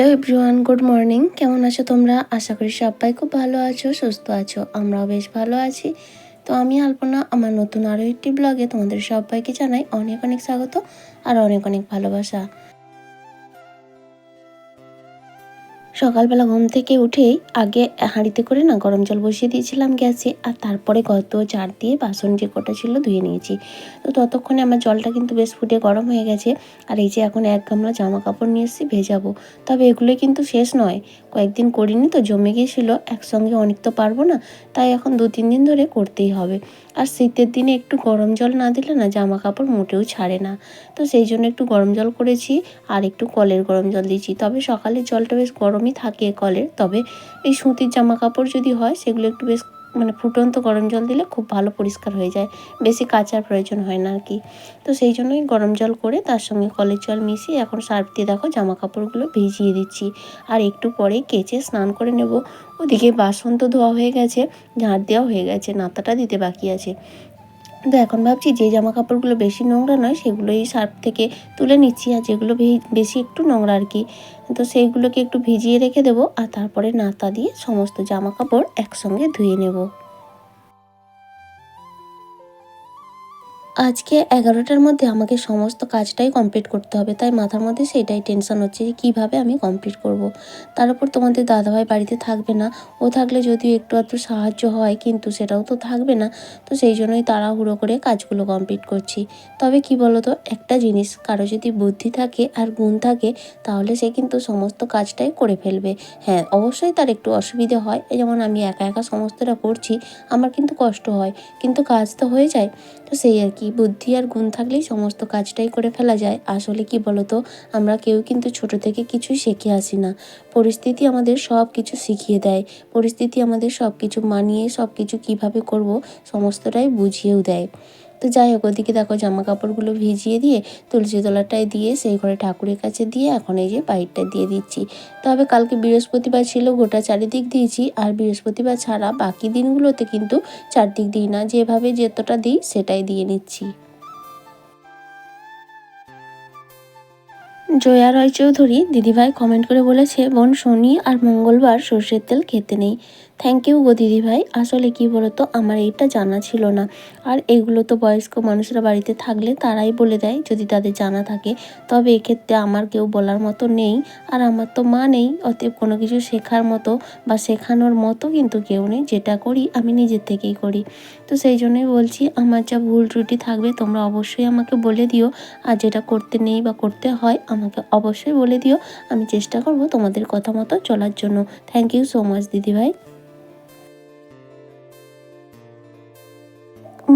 Everyone good morning কেমন আছো তোমরা? আশা করি সবাই খুব ভালো আছো, সুস্থ আছো, আমরাও বেশ ভালো আছি। তো আমি আলপনা, আমার নতুন আরও একটি ব্লগে তোমাদের সবাইকে জানাই অনেক অনেক স্বাগত আর অনেক অনেক ভালোবাসা। সকালবেলা ঘুম থেকে উঠেই আগে হাঁড়িতে করে না গরম জল বসিয়ে দিয়েছিলাম গ্যাসে, আর তারপরে গত চার দিয়ে বাসন যে কটা ছিল ধুয়ে নিয়েছি। তো ততক্ষণে আমার জলটা কিন্তু বেশ ফুটে গরম হয়ে গেছে, আর এই যে এখন এক গামলা জামা কাপড় নিয়ে এসেছি ভেজাবো। তবে এগুলোই কিন্তু শেষ নয়, কয়েকদিন করিনি তো জমে গিয়েছিল, একসঙ্গে অনেক তো পারব না, তাই এখন দু তিন দিন ধরে করতেই হবে। আর শীতের দিনে একটু গরম জল না দিলে না জামা কাপড় মোটেও ছাড়ে না। তো সেই জন্য একটু গরম জল করেছি, আর একটু কলের গরম জল দিয়েছি। তবে সকালের জলটা বেশ গরমই থাকে কলের। তবে এই সুতির জামা কাপড় যদি হয়, সেগুলো একটু বেশ মানে ফুটন্ত গরম জল দিলে খুব ভালো পরিষ্কার হয়ে যায়। বেশি কাচার প্রয়োজন হয় না আর কি তো সেই জন্যই গরম জল করে তার সঙ্গে কলের জল মিশিয়ে এখন সার্ফ দিয়ে দেখো জামা কাপড়গুলো ভিজিয়ে দিচ্ছি। আর একটু পরে কেচে স্নান করে নেব। ওদিকে বাসন তো ধোয়া হয়ে গেছে, ঝাঁট দেওয়া হয়ে গেছে, নাতাটা দিতে বাকি আছে। তো এখন ভাবছি যে জামা কাপড়গুলো বেশি নোংরা নয়, সেগুলোই সার্ফ থেকে তুলে নিচ্ছি আর যেগুলো বেশি একটু নোংরা আর কি। তো সেইগুলোকে একটু ভিজিয়ে রেখে দেবো আর তারপরে নাতা দিয়ে সমস্ত জামা কাপড় একসঙ্গে ধুয়ে নেব। আজকে এগারোটার মধ্যে আমাকে সমস্ত কাজটাই কমপ্লিট করতে হবে। তাই মাথার মধ্যে সেটাই টেনশন হচ্ছে যে কীভাবে আমি কমপ্লিট করব। তার উপর তোমাদের দাদাভাই বাড়িতে থাকবে না। ও থাকলে যদিও একটু আধটু সাহায্য হয়, কিন্তু সেটাও তো থাকবে না। তো সেই জন্যই তাড়াহুড়ো করে কাজগুলো কমপ্লিট করছি। তবে কি বলতো, একটা জিনিস, কারও যদি বুদ্ধি থাকে আর গুণ থাকে, তাহলে সে কিন্তু সমস্ত কাজটাই করে ফেলবে। হ্যাঁ অবশ্যই তার একটু অসুবিধে হয়। যেমন আমি একা একা সমস্তটা করছি, আমার কিন্তু কষ্ট হয়। কিন্তু কাজ তো হয়ে যায়। তো সেই আর কি। বুদ্ধি আর গুণ থাকলেই সমস্ত কাজটাই করে ফেলা যায়। আসলে কি বলতো? আমরা কেউ কিন্তু ছোট থেকে কিছুই শিখে আসি না। পরিস্থিতি আমাদের সব কিছু শিখিয়ে দেয়। পরিস্থিতি আমাদের সব কিছু মানিয়ে সব কিছু কীভাবে করব, সমস্তটাই বুঝিয়েও দেয়। তো যাই হোক, ওদিকে দেখো জামা কাপড়গুলো ভিজিয়ে দিয়ে তুলসী তলাটায় দিয়ে সেই ঘরে ঠাকুরের কাছে দিয়ে এখন এই যে পাইপটা দিয়ে দিচ্ছি। তবে কালকে বৃহস্পতিবার ছিল, গোটা চারিদিক দিয়েছি। আর বৃহস্পতিবার ছাড়া বাকি দিনগুলোতে কিন্তু চারদিক দিই না, যেভাবে যেতটা দিই সেটাই দিয়ে নিচ্ছি। জয়া রায়চৌধুরী, দিদিভাই কমেন্ট করে বলেছে, বোন, শনি আর মঙ্গলবার সর্ষের তেল খেতে নেই। থ্যাংক ইউ গো দিদিভাই আসলে কি বলতো, আমার এইটা জানা ছিল না। আর এগুলো তো বয়স্ক মানুষরা বাড়িতে থাকলে তারাই বলে দেয়, যদি তাদের জানা থাকে। তবে এক্ষেত্রে আমার কেউ বলার মতো নেই, আর আমার তো মা নেই। অতএব কোনো কিছু শেখার মতো বা শেখানোর মতো কিন্তু কেউ নেই। যেটা করি, আমি নিজের থেকেই করি। তো সেই জন্যই বলছি, আমার যা ভুল ত্রুটি থাকবে, তোমরা অবশ্যই আমাকে বলে দিও। আর যেটা করতে নেই বা করতে হয়, আমাকে অবশ্যই বলে দিও। আমি চেষ্টা করব তোমাদের কথা মতো চলার জন্য। থ্যাংক ইউ সো মাচ দিদিভাই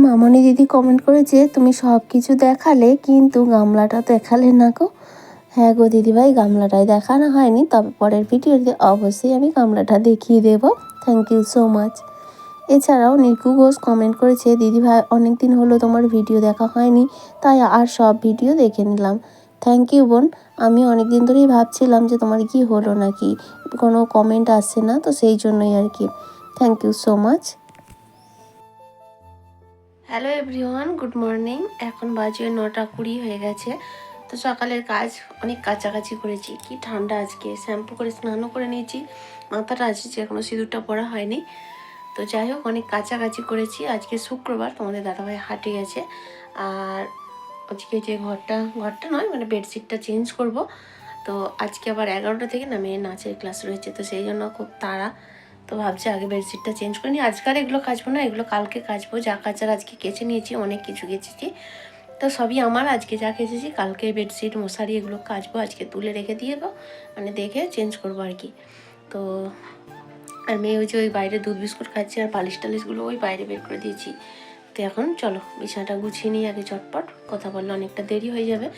মামনি দিদি কমেন্ট করেছে, তুমি সব কিছু দেখালে, কিন্তু গামলাটা দেখালে না গো? হ্যাঁ গো দিদিভাই, গামলাটাই দেখানো হয়নি, তবে পরের ভিডিওতে অবশ্যই আমি গামলাটা দেখিয়ে দেব। থ্যাংক ইউ সো মাচ এছাড়াও নিকু ঘোষ কমেন্ট করেছে, দিদিভাই অনেক দিন হলো তোমার ভিডিও দেখা হয়নি, তাই আর সব ভিডিও দেখে নিলাম। থ্যাংক ইউ বোন, আমি অনেক দিন ধরেই ভাবছিলাম যে তোমার কি হলো নাকি? কোনো কমেন্ট আসছে না, তো সেই জন্যই আর কি। Thank you so much hello everyone good morning এখন বাজে নটা কুড়ি হয়ে গেছে। তো সকালের কাজ অনেক কাছাকাছি করেছি। কি ঠান্ডা আজকে। শ্যাম্পু করে স্নানও করে নিয়েছি। মাথাটা আছে এখনও সিঁদুরটা পরা হয়নি। তো যাই হোক, অনেক কাছাকাছি করেছি। আজকে শুক্রবার, তোমাদের দাদাভাই হাটে গেছে। আর আজকে যে ঘরটা ঘরটা নয় মানে বেডশিটটা চেঞ্জ করব। তো আজকে আবার এগারোটা থেকে না মেয়ের নাচের ক্লাস রয়েছে। তো সেই জন্য খুব তাড়া তো ভাবছি আগে বেডশিটটা চেঞ্জ করে নিই। আজকাল এগুলো কাচবো না, এগুলো কালকে কাচবো যা কাচার আজকে কেচে নিয়েছি, অনেক কিছু কেচেছি। তো সবই আমার, আজকে যা কেচেছি, কালকে বেডশিট, মশারি এগুলো কাচবো, আজকে তুলে রেখে দিয়ে দেবো। মানে দেখে চেঞ্জ করব আর কি। তো আর মেয়ে ওই যে ওই বাইরে দুধ বিস্কুট খাচ্ছে আর পালিশ টালিশগুলো ওই বাইরে বের করে দিয়েছি। তো এখন চলো বিছানাটা গুছিয়ে নিই আগে চটপট কথা বললে অনেকটা দেরি হয়ে যাবে।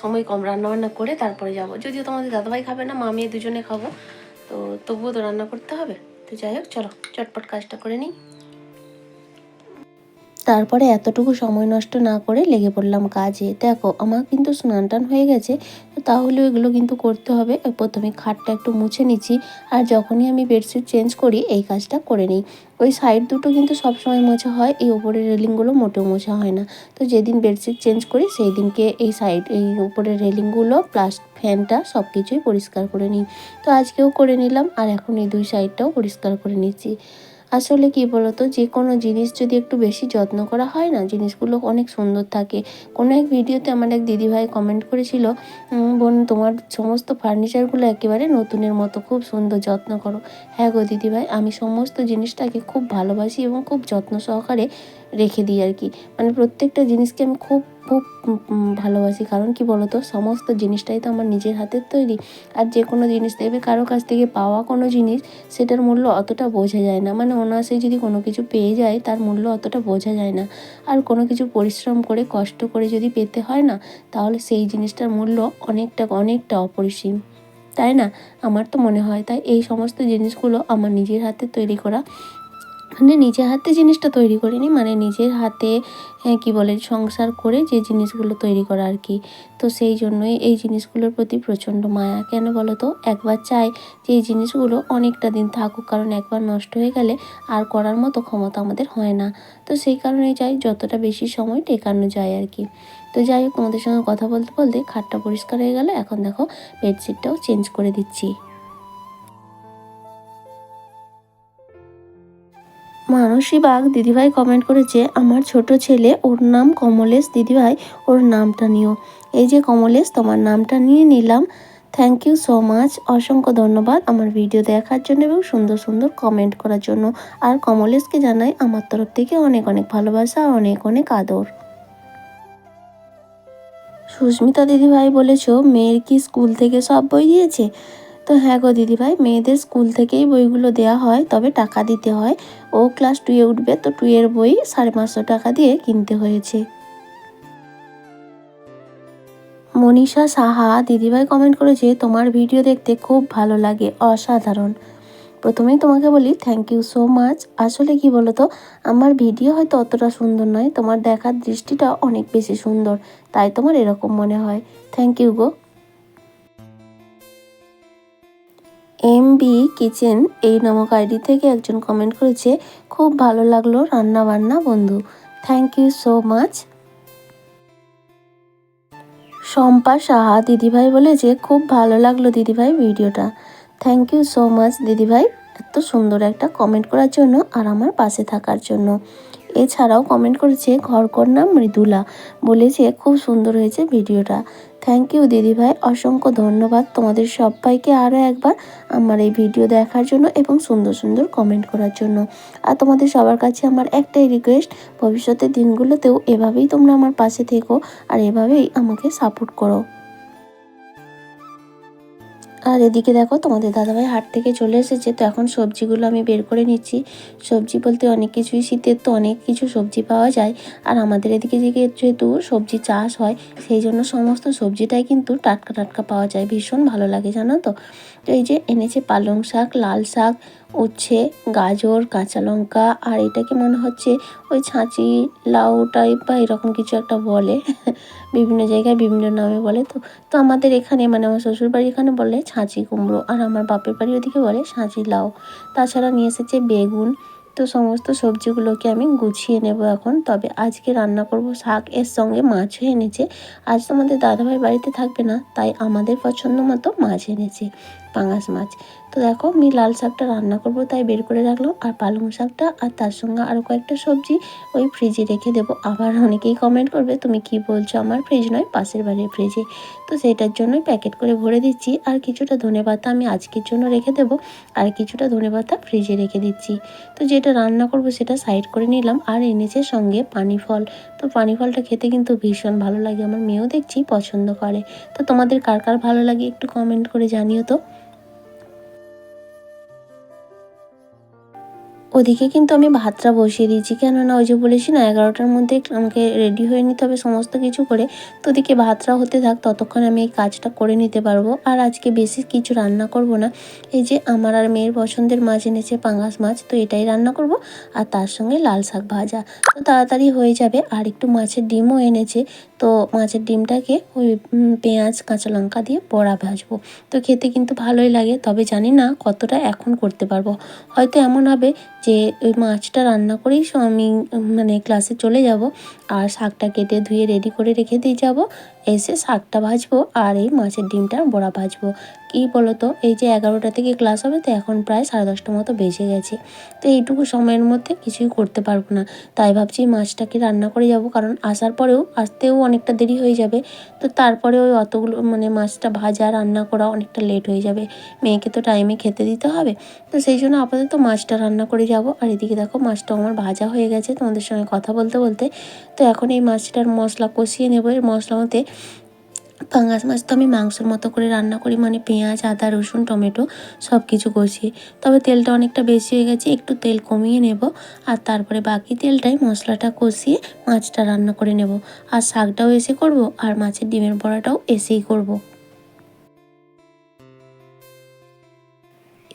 সময় কম রান্নাবান্না করে তারপরে যাব। যদিও তোমাদের দাদাভাই খাবে না, মা মেয়ে দুজনে খাব। তো তবুও তো রান্না করতে হবে। তো যাই হোক চলো চটপট কাজটা করে নিই। তারপরে এতটুকু সময় নষ্ট না করে লেগে পড়লাম কাজে। দেখো, আমার কিন্তু স্নান টান হয়ে গেছে, তো তাহলেও এগুলো কিন্তু করতে হবে। প্রথমে খাটটা একটু মুছে নিচ্ছি আর যখনই আমি বেডশিট চেঞ্জ করি, এই কাজটা করে নিই। ওই সাইড দুটো কিন্তু সবসময় মোছা হয়, এই উপরের রেলিংগুলো মোটেও মোছা হয় না। তো যেদিন বেডশিট চেঞ্জ করি সেই দিনকে এই সাইড, এই উপরের রেলিংগুলো, প্লাস ফ্যানটা সব কিছুই পরিষ্কার করে নিই। তো আজকেও করে নিলাম, আর এখন এই দুই সাইডটাও পরিষ্কার করে নিচ্ছি। আসলে কি বলতো যে কোনো জিনিস যদি একটু বেশি যত্ন করা হয় না, জিনিসগুলো অনেক সুন্দর থাকে। কোনো এক ভিডিওতে আমার এক দিদিভাই কমেন্ট করেছিল বোন, তোমার সমস্ত ফার্নিচারগুলো একেবারে নতুনের মতো, খুব সুন্দর, যত্ন করো। হ্যাঁ গো দিদিভাই, আমি সমস্ত জিনিসটাকে খুব ভালোবাসি এবং খুব যত্ন সহকারে রেখে দিই আর কি মানে প্রত্যেকটা জিনিসকে আমি খুব খুব ভালোবাসি। কারণ কি বলতো? সমস্ত জিনিসটাই তো আমার নিজের হাতের তৈরি। আর যে কোনো জিনিস দেখবে কারও কাছ থেকে পাওয়া কোনো জিনিস, সেটার মূল্য অতটা বোঝা যায় না। মানে অনায়াসে যদি কোনো কিছু পেয়ে যায়, তার মূল্য অতটা বোঝা যায় না। আর কোনো কিছু পরিশ্রম করে, কষ্ট করে যদি পেতে হয় না, তাহলে সেই জিনিসটার মূল্য অনেকটা অনেকটা অপরিসীম। তাই না? আমার তো মনে হয়, তাই এই সমস্ত জিনিসগুলো আমার নিজের হাতে তৈরি করা মানে নিজের হাতে জিনিসটা তৈরি করিনি মানে নিজের হাতে কি বলে, সংসার করে যে জিনিসগুলো তৈরি করা আর কি। তো সেই জন্যই এই জিনিসগুলোর প্রতি প্রচণ্ড মায়া। কেন বলো তো? একবার চাই যে এই জিনিসগুলো অনেকটা দিন থাকুক, কারণ একবার নষ্ট হয়ে গেলে আর করার মতো ক্ষমতা আমাদের হয় না। তো সেই কারণেই চাই যতটা বেশি সময় টেকানো যায় আর কি। তো যাই হোক, তোমাদের সঙ্গে কথা বলতে বলতে খাটটা পরিষ্কার হয়ে গেল। এখন দেখো, বেডশিটটাও চেঞ্জ করে দিচ্ছি। মানসী বাগ দিদিভাই কমেন্ট করেছে, আমার ছোট ছেলে, ওর নাম কমলেশ দিদিভাই, ওর নামটা নিও। এই যে কমলেশ, তোমার নামটা নিয়ে নিলাম। থ্যাংক ইউ সো মাচ অসংখ্য ধন্যবাদ আমার ভিডিও দেখার জন্য এবং সুন্দর সুন্দর কমেন্ট করার জন্য। আর কমলেশকে জানাই আমার তরফ থেকে অনেক অনেক ভালোবাসা, অনেক অনেক আদর। সুস্মিতা দিদিভাই বলেছ, মেয়ের কি স্কুল থেকে সব বই দিয়েছে? তো হ্যাঁ গো দিদিভাই, মেয়েদের স্কুল থেকেই বইগুলো দেওয়া হয়, তবে টাকা দিতে হয়। ও ক্লাস টুয়ে উঠবে, তো টুয়ের বই সাড়ে পাঁচশো টাকা দিয়ে কিনতে হয়েছে। মনীষা সাহা, দিদিভাই কমেন্ট করেছে, তোমার ভিডিও দেখতে খুব ভালো লাগে, অসাধারণ। প্রথমেই তোমাকে বলি থ্যাংক ইউ সো মাচ আসলে কি বলতো, আমার ভিডিও হয়তো অতটা সুন্দর নয়, তোমার দেখার দৃষ্টিটা অনেক বেশি সুন্দর, তাই তোমার এরকম মনে হয়। Thank you go. M B kitchen এই নামক আইডি থেকে একজন কমেন্ট করেছে, খুব ভালো লাগল রান্না বান্না বন্ধু। Thank you so much Shampa Saha, দিদিভাই বলেছে, খুব ভালো লাগল দিদিভাই ভিডিওটা। থ্যাংক ইউ সো মাচ দিদিভাই। এত সুন্দর একটা কমেন্ট করার জন্য আর আমার পাশে থাকার জন্য। এছাড়াও কমেন্ট করেছে, ঘরকন্যা মৃদুলা বলেছে, খুব সুন্দর হয়েছে ভিডিওটা। থ্যাংক ইউ দিদিভাই অসংখ্য ধন্যবাদ তোমাদের সবাইকে আরও একবার আমার এই ভিডিও দেখার জন্য এবং সুন্দর সুন্দর কমেন্ট করার জন্য। আর তোমাদের সবার কাছে আমার একটাই রিকোয়েস্ট ভবিষ্যতের দিনগুলোতেও এভাবেই তোমরা আমার পাশে থেকো আর এভাবেই আমাকে সাপোর্ট করো। আর এদিকে দেখো, তোমাদের দাদাভাই হাট থেকে চলে এসেছে। তো এখন সবজিগুলো আমি বের করে নিচ্ছি। সবজি বলতে অনেক কিছুই, শীতের তো অনেক কিছু সবজি পাওয়া যায়। আর আমাদের এদিকে যেহেতু সবজি চাষ হয়, সেই জন্য সমস্ত সবজিটাই কিন্তু টাটকা টাটকা পাওয়া যায়। ভীষণ ভালো লাগে, জানো তো? তো এই যে এনেছে পালং শাক, লাল শাক, উচ্ছে, গাজর, কাঁচা লঙ্কা, আর এটাকে মনে হচ্ছে ওই ছাঁচি, লাউ টাইপ বা এরকম কিছু একটা বলে। বিভিন্ন জায়গায় বিভিন্ন নামে বলে। তো তো আমাদের এখানে মানে আমার শ্বশুর বাড়ি এখানে বলে ছাঁচি কুমড়ো, আর আমার বাপের বাড়ি ওদিকে বলে ছাঁচি লাউ। তাছাড়া নিয়ে এসেছে বেগুন। তো সমস্ত সবজিগুলোকে আমি গুছিয়ে নেব এখন। তবে আজকে রান্না করব শাক, এর সঙ্গে মাছও এনেছে। আজ তোমাদের দাদাভাই বাড়িতে থাকবে না, তাই আমাদের পছন্দ মতো মাছ এনেছে। পাঙাশ মাছ। তো দেখো, আমি লাল শাকটা রান্না করব, তাই বের করে রাখলাম। আর পালং শাকটা আর তার সঙ্গে আরও কয়েকটা সবজি ওই ফ্রিজে রেখে দেবো। আবার অনেকেই কমেন্ট করবে, তুমি কি বলছো আমার ফ্রিজ নয়, পাশের বাড়ির ফ্রিজে তো সেটার জন্যই প্যাকেট করে ভরে দিচ্ছি। আর কিছুটা ধনে পাতা আমি আজকের জন্য রেখে দেবো। আর কিছুটা ধনে পাতা ফ্রিজে রেখে দিচ্ছি। তো যেটা রান্না করব সেটা সাইড করে নিলাম। আর এনেছে সঙ্গে পানি ফল। তো পানি ফলটা খেতে কিন্তু ভীষণ ভালো লাগে। আমার মেয়েও দেখছি, পছন্দ করে। তো তোমাদের কার কার ভালো লাগে একটু কমেন্ট করে জানিও তো। ওদিকে কিন্তু আমি ভাতটা বসিয়ে দিয়েছি। কেননা ওই যে বলেছি না, এগারোটার মধ্যে আমাকে রেডি হয়ে নিতে হবে সমস্ত কিছু করে। তো ওদিকে ভাতটা হতে থাক, ততক্ষণ আমি এই কাজটা করে নিতে পারব। আর আজকে বেশি কিছু রান্না করব না। এই যে আমার আর মেয়ের পছন্দের মাছ এনেছে পাঙ্গাস মাছ, তো এটাই রান্না করব। আর তার সঙ্গে লাল শাক ভাজা। তো তাড়াতাড়ি হয়ে যাবে। আর একটু মাছের ডিমও এনেছে। তো মাছের ডিমটাকে ওই পেঁয়াজ, কাঁচা লঙ্কা দিয়ে বড়া ভাজবো। তো খেতে কিন্তু ভালোই লাগে। তবে জানি না কতটা এখন করতে পারব। হয়তো এমন হবে যে ওই মাছটা রান্না করেই আমি মানে ক্লাসে চলে যাব। আর শাকটা কেটে ধুয়ে রেডি করে রেখে দিয়ে যাব। এসে শাকটা ভাজবো আর এই মাছের ডিমটা বড়া ভাজবো। কী বলো তো এই যে এগারোটা থেকে ক্লাস হবে তো এখন প্রায় সাড়ে দশটা মতো বেজে গেছে। তো এইটুকু সময়ের মধ্যে কিছুই করতে পারব না। তাই ভাবছি মাছটাকে রান্না করে যাব কারণ আসার পরেও আসতেও অনেকটা দেরি হয়ে যাবে। তো তারপরে ওই অতগুলো মানে মাছটা ভাজা, রান্না করা অনেকটা লেট হয়ে যাবে। মেয়েকে তো টাইমে খেতে দিতে হবে। তো সেই জন্য আপাতত মাছটা রান্না করে যাব। আর এদিকে দেখো মাছটা আমার ভাজা হয়ে গেছে তোমাদের সঙ্গে কথা বলতে বলতে। তো এখন এই মাছটার মশলা কষিয়ে নেব। এর মশলা মধ্যে পাঙ্গাস মাছ তো আমি মাংসের মতো করে রান্না করি মানে পেঁয়াজ, আদা, রসুন, টমেটো সব কিছু কষিয়ে তবে তেলটা অনেকটা বেশি হয়ে গেছে, একটু তেল কমিয়ে নেব আর তারপরে বাকি তেলটাই মশলাটা কষিয়ে মাছটা রান্না করে নেব। আর শাকটাও এসে করব আর মাছের ডিমের বড়াটাও এসেই করব।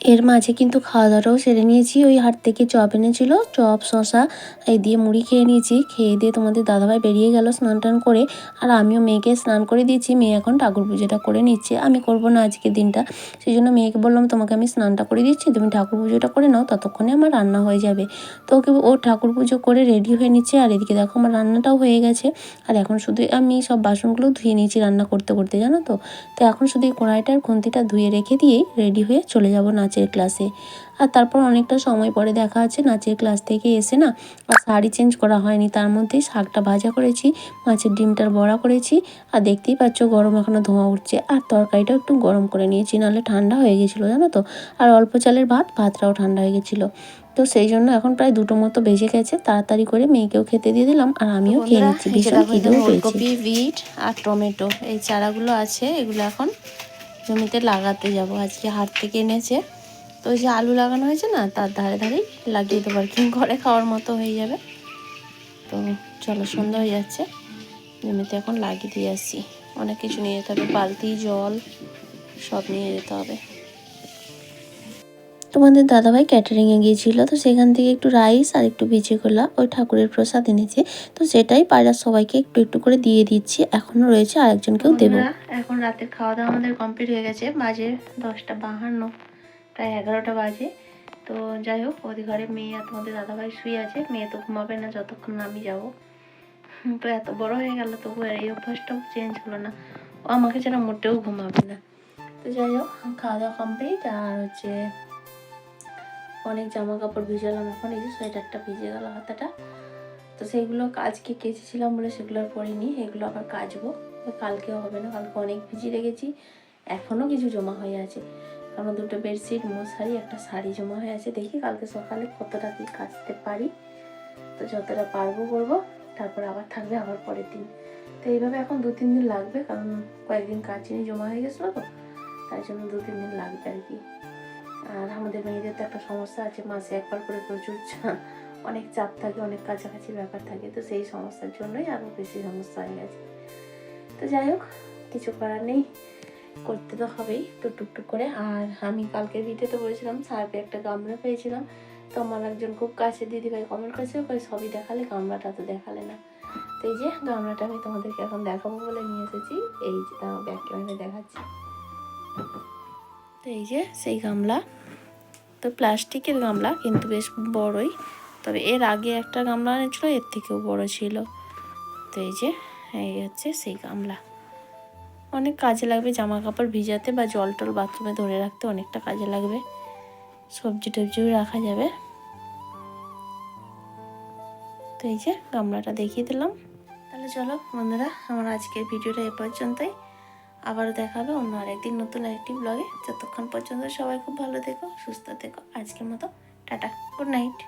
এর মাঝে কিন্তু খাওয়া দাওয়াটাও সেরে নিয়েছি। ওই হাট থেকে চপ এনেছিল, চপ শশা এই দিয়ে মুড়ি খেয়ে নিয়েছি। খেয়ে দিয়ে তোমাদের দাদাভাই বেরিয়ে গেল স্নান টান করে। আর আমিও মেয়েকে স্নান করে দিয়েছি। মেয়ে এখন ঠাকুর পুজোটা করে নিচ্ছে। আমি করব না আজকের দিনটা। সেই জন্য মেয়েকে বললাম, তোমাকে আমি স্নানটা করে দিচ্ছি। তুমি ঠাকুর পুজোটা করে নাও। ততক্ষণে আমার রান্না হয়ে যাবে। তো ওকে ও ঠাকুর পুজো করে রেডি হয়ে নিচ্ছে। আর এদিকে দেখো আমার রান্নাটাও হয়ে গেছে। আর এখন শুধু আমি সব বাসনগুলো ধুয়ে নিয়েছি রান্না করতে করতে, জানো তো? তো এখন শুধু কড়াইটার খুন্তিটা ধুয়ে রেখে দিয়েই রেডি হয়ে চলে যাব নাচের ক্লাসে। আর তারপর অনেকটা সময় পরে দেখা আছে নাচের ক্লাস থেকে এসে না আর শাড়ি চেঞ্জ করা হয়নি। তার মধ্যেই শাকটা ভাজা করেছি মাছের ডিমটার বড়া করেছি আর দেখতেই পাচ্ছ গরম এখনও ধোঁয়া উঠছে। আর তরকারিটাও একটু গরম করে নিয়েছি নাহলে ঠান্ডা হয়ে গেছিল জানো তো। আর অল্প চালের ভাত ভাতটাও ঠান্ডা হয়ে গেছিল। তো সেই জন্য এখন প্রায় দুটো মতো বেজে গেছে তাড়াতাড়ি করে মেয়েকেও খেতে দিয়ে দিলাম আর আমিও খেয়ে নিচ্ছি। ভীষণ খিদেও ফুলকপি বিট আর টমেটো এই চারাগুলো আছে এগুলো এখন জমিতে লাগাতে যাব। আজকে হাট থেকে এনেছে। তো ওই যে আলু লাগানো হয়েছে না তার ধারে ধারেই লাগিয়ে দেবো আর কি। ঘরে খাওয়ার মতো হয়ে যাবে। তো চলো সন্ধ্যা হয়ে যাচ্ছে। জমিতে এখন লাগিয়ে দিয়ে আসছি অনেক কিছু নিয়ে যেতে হবে বালতি জল সব নিয়ে যেতে হবে। তোমাদের দাদাভাই ক্যাটারিংয়ে গিয়েছিল তো সেখান থেকে একটু রাইস আর একটু ভিজে গোলা ওই ঠাকুরের প্রসাদ এনেছে। তো সেটাই পাড়ার সবাইকে একটু একটু করে দিয়ে দিচ্ছি। এখনও রয়েছে আরেকজনকেও দেবো। এখন রাতের খাওয়া দাওয়া আমাদের কমপ্লিট হয়ে গেছে। বাজে দশটা বাহান্ন। প্রায় এগারোটা বাজে। তো যাই হোক, ওদের ঘরে মেয়ে আর তোমাদের দাদাভাই শুয়ে আছে। মেয়ে তো ঘুমাবে না, যতক্ষণ আমি যাব। তো এত বড় হয়ে গেল, তবু এই অভ্যাসটাও চেঞ্জ হলো না। ও আমাকে যেন মোটেও ঘুমাবে না। তো যাই হোক, খাওয়া দাওয়া কমপ্লিট আর হচ্ছে অনেক জামা কাপড় ভিজালাম এখন, এই যে সোয়েটারটা ভিজে গেল হাতাটা। তো সেইগুলো কাজকে কেচেছিলাম বলে সেগুলো আর পরিনি, এগুলো আবার কাচবো। কালকেও হবে না, কালকে অনেক ভিজিয়ে রেখেছি, এখনও কিছু জমা হয়ে আছে। কারণ দুটো বেডশিট, মশারি, একটা শাড়ি জমা হয়ে আছে। দেখি কালকে সকালে কতটা কি কাচতে পারি। তো যতটা পারব করব, তারপর আবার থাকবে আবার পরের দিন। তো এইভাবে এখন দু তিন দিন লাগবে, কারণ কয়েকদিন কাচিনি জমা হয়ে গেছিল তো, তাই জন্য দু তিন দিন লাগবে আর কি। আর আমাদের মেয়েদের তো একটা সমস্যা আছে, মাসে একবার করে প্রচুর অনেক চাপ থাকে, অনেক কাছাকাছি ব্যাপার থাকে, তো সেই সমস্যার জন্যই আরও বেশি সমস্যা হয়ে গেছে। তো যাই হোক, কিছু করার নেই। করতে তো হবেই তো টুকটুক করে। আর আমি কালকের ভিডিওতে বলেছিলাম সার্ফে একটা গামলা পেয়েছিলাম। তো আমার একজন খুব কাছে দিদিভাই কমেন্ট করেছিল কই সবই দেখালে, গামলাটা তো দেখালে না। তো এই যে, গামলাটা আমি তোমাদেরকে এখন দেখাবো বলে নিয়ে এসেছি। এই যে ব্যাক ক্যামেরা দেখাচ্ছি। তো এই যে, সেই গামলা। তো প্লাস্টিকের গামলা, কিন্তু বেশ বড়ই। তবে এর আগে একটা গামলা এনেছিল, এর থেকেও বড় ছিল। তো এই যে, এই হচ্ছে সেই গামলা। অনেক কাজে লাগবে জামা কাপড় ভিজাতে বা জল টল বাথরুমে ধরে রাখতে অনেকটা কাজে লাগবে। সবজি টবজিও রাখা যাবে। তো এই যে গামলাটা দেখিয়ে দিলাম। তাহলে চলো বন্ধুরা, আমার আজকের ভিডিওটা এ পর্যন্তই। আবারও দেখাবে অন্য আরেকদিন নতুন আরেকটি ব্লগে। যতক্ষণ পর্যন্ত সবাই খুব ভালো থেকো, সুস্থ থেকো। আজকের মতো টাটা, গুড নাইট।